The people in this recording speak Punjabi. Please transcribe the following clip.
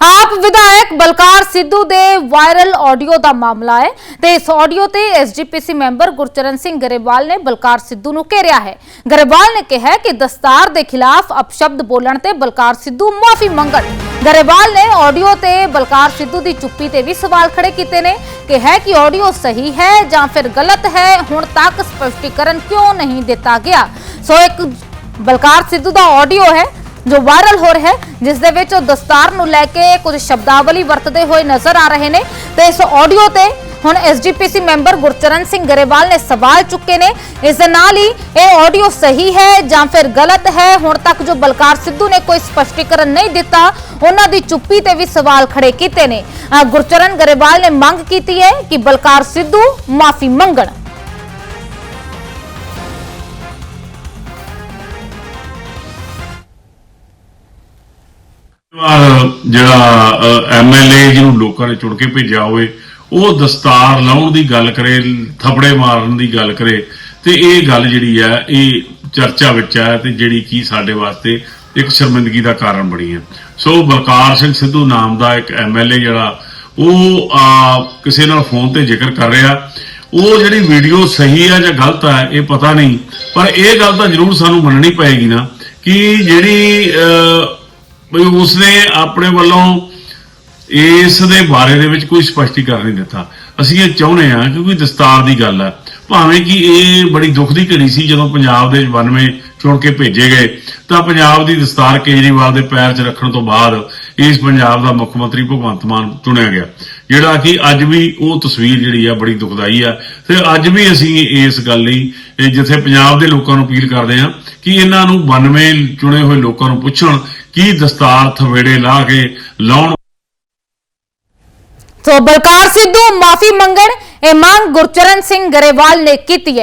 ਆਪ ਵਿਧਾਇਕ ਬਲਕਾਰ ਸਿੱਧੂ ਦੇ ਵਾਇਰਲ ਆਡੀਓ ਦਾ ਮਾਮਲਾ ਹੈ ਤੇ ਇਸ ਆਡੀਓ ਤੇ ਐਸਜੀਪੀਸੀ ਮੈਂਬਰ ਗੁਰਚਰਨ ਸਿੰਘ ਗਰੇਵਾਲ ਨੇ ਬਲਕਾਰ ਸਿੱਧੂ ਨੂੰ ਘੇਰਿਆ ਹੈ। ਗਰੇਵਾਲ ਨੇ ਕਿਹਾ ਕਿ ਦਸਤਾਰ ਦੇ ਖਿਲਾਫ ਅਪਸ਼ਬਦ ਬੋਲਣ ਤੇ ਬਲਕਾਰ ਸਿੱਧੂ ਮਾਫੀ ਮੰਗਣ। ਗਰੇਵਾਲ ਨੇ ਆਡੀਓ ਤੇ ਬਲਕਾਰ ਸਿੱਧੂ ਦੀ ਚੁੱਪੀ ਤੇ ਵੀ ਸਵਾਲ ਖੜੇ ਕੀਤੇ ਨੇ। ਕਿਹਾ ਕਿ ਆਡੀਓ ਸਹੀ ਹੈ ਜਾਂ ਫਿਰ ਗਲਤ ਹੈ, ਹੁਣ ਤੱਕ ਸਪਸ਼ਟੀਕਰਨ ਕਿਉਂ ਨਹੀਂ ਦਿੱਤਾ ਗਿਆ? ਸੋ ਇੱਕ ਬਲਕਾਰ ਸਿੱਧੂ ਦਾ ਆਡੀਓ ਹੈ। ਜੋ ਵਾਇਰਲ ਹੋ ਰਿਹਾ ਹੈ, ਜਿਸ ਦੇ ਵਿੱਚ ਉਹ ਦਸਤਾਰ ਨੂੰ ਲੈ ਕੇ ਕੁਝ ਸ਼ਬਦਾਵਲੀ ਵਰਤਦੇ ਹੋਏ ਨਜ਼ਰ ਆ ਰਹੇ ਨੇ। ਤੇ ਇਸ ਆਡੀਓ ਤੇ ਹੁਣ ਐਸਜੀਪੀਸੀ ਮੈਂਬਰ ਗੁਰਚਰਨ ਸਿੰਘ ਗਰੇਵਾਲ ਨੇ ਸਵਾਲ ਚੁੱਕੇ ਨੇ। ਇਸ ਦੇ ਨਾਲ ਹੀ ਇਹ ਆਡੀਓ ਸਹੀ ਹੈ ਜਾਂ ਫਿਰ ਗਲਤ ਹੈ? ਹੁਣ ਤੱਕ ਜੋ ਬਲਕਾਰ ਸਿੱਧੂ ਨੇ ਕੋਈ ਸਪਸ਼ਟੀਕਰਨ ਨਹੀਂ ਦਿੱਤਾ, ਉਹਨਾਂ ਦੀ ਚੁੱਪੀ ਤੇ ਵੀ ਸਵਾਲ ਖੜੇ ਕੀਤੇ ਨੇ। ਗੁਰਚਰਨ ਗਰੇਵਾਲ ਨੇ ਮੰਗ ਕੀਤੀ ਹੈ ਕਿ ਬਲਕਾਰ ਸਿੱਧੂ ਮਾਫੀ ਮੰਗਣ। ਜਿਹੜਾ ਐਮਐਲਏ ਜਿਹਨੂੰ ਲੋਕਾਂ ਨੇ ਚੁਣ ਕੇ ਭੇਜਿਆ ਹੋਵੇ, ਉਹ ਦਸਤਾਰ ਲਾਉਣ ਦੀ ਗੱਲ ਕਰੇ, ਥਪੜੇ ਮਾਰਨ ਦੀ ਗੱਲ ਕਰੇ, ਤੇ ਇਹ ਗੱਲ ਜਿਹੜੀ ਹੈ, ਇਹ ਚਰਚਾ ਵਿੱਚ ਹੈ ਤੇ ਜਿਹੜੀ ਕੀ ਸਾਡੇ ਵਾਸਤੇ ਇੱਕ ਸ਼ਰਮਿੰਦਗੀ ਦਾ ਕਾਰਨ ਬਣੀ ਹੈ। ਸੋ ਬਲਕਾਰ ਸਿੰਘ ਸਿੱਧੂ ਨਾਮ ਦਾ ਇੱਕ ਐਮਐਲਏ ਜਿਹੜਾ, ਉਹ ਕਿਸੇ ਨਾਲ ਫੋਨ ਤੇ ਜ਼ਿਕਰ ਕਰ ਰਿਹਾ। ਉਹ ਜਿਹੜੀ ਵੀਡੀਓ ਸਹੀ ਹੈ ਜਾਂ ਗਲਤ ਹੈ, ਇਹ ਪਤਾ ਨਹੀਂ, ਪਰ ਇਹ ਗੱਲ ਤਾਂ ਜ਼ਰੂਰ ਸਾਨੂੰ ਮੰਨਣੀ ਪਏਗੀ ਨਾ ਕਿ ਜਿਹੜੀ ਵੀ ਉਸਨੇ ਆਪਣੇ ਵੱਲੋਂ ਇਸ ਦੇ ਬਾਰੇ ਦੇ ਵਿੱਚ ਕੋਈ ਸਪਸ਼ਟੀਕਰਨ ਨਹੀਂ ਦਿੱਤਾ। ਅਸੀਂ ਇਹ ਚਾਹੁੰਦੇ ਹਾਂ ਕਿਉਂਕਿ ਦਸਤਾਰ ਦੀ ਗੱਲ ਹੈ। ਭਾਵੇਂ ਕਿ ਇਹ ਬੜੀ ਦੁੱਖ ਦੀ ਘੜੀ ਸੀ ਜਦੋਂ ਪੰਜਾਬ ਦੇ 92 ਚੁਣ ਕੇ ਭੇਜੇ ਗਏ, ਤਾਂ ਪੰਜਾਬ ਦੀ ਦਸਤਾਰ ਕੇਜਰੀਵਾਲ ਦੇ ਪੈਰ 'ਚ ਰੱਖਣ ਤੋਂ ਬਾਅਦ ਇਸ ਪੰਜਾਬ ਦਾ ਮੁੱਖ ਮੰਤਰੀ ਭਗਵੰਤ ਮਾਨ ਚੁਣਿਆ ਗਿਆ। ਜਿਹੜਾ ਕਿ ਅੱਜ ਵੀ ਉਹ ਤਸਵੀਰ ਜਿਹੜੀ ਆ ਬੜੀ ਦੁਖਦਾਈ ਆ। ਤੇ ਅੱਜ ਵੀ ਅਸੀਂ ਇਸ ਗੱਲ ਲਈ ਜਿੱਥੇ ਪੰਜਾਬ ਦੇ ਲੋਕਾਂ ਨੂੰ ਅਪੀਲ ਕਰਦੇ ਹਾਂ ਕਿ ਇਹਨਾਂ ਨੂੰ 92 ਚੁਣੇ ਹੋਏ ਲੋਕਾਂ ਨੂੰ ਪੁੱਛਣ ਕੀ ਦਸਤਾਰ ਥਵੇੜੇ ਲਾ ਕੇ ਲਾਉਣ? ਸੋ ਬਲਕਾਰ ਸਿੱਧੂ, ਮਾਫੀ ਮੰਗਣ, ਇਹ ਮੰਗ ਗੁਰਚਰਨ ਸਿੰਘ ਗਰੇਵਾਲ ਨੇ ਕੀਤੀ ਹੈ।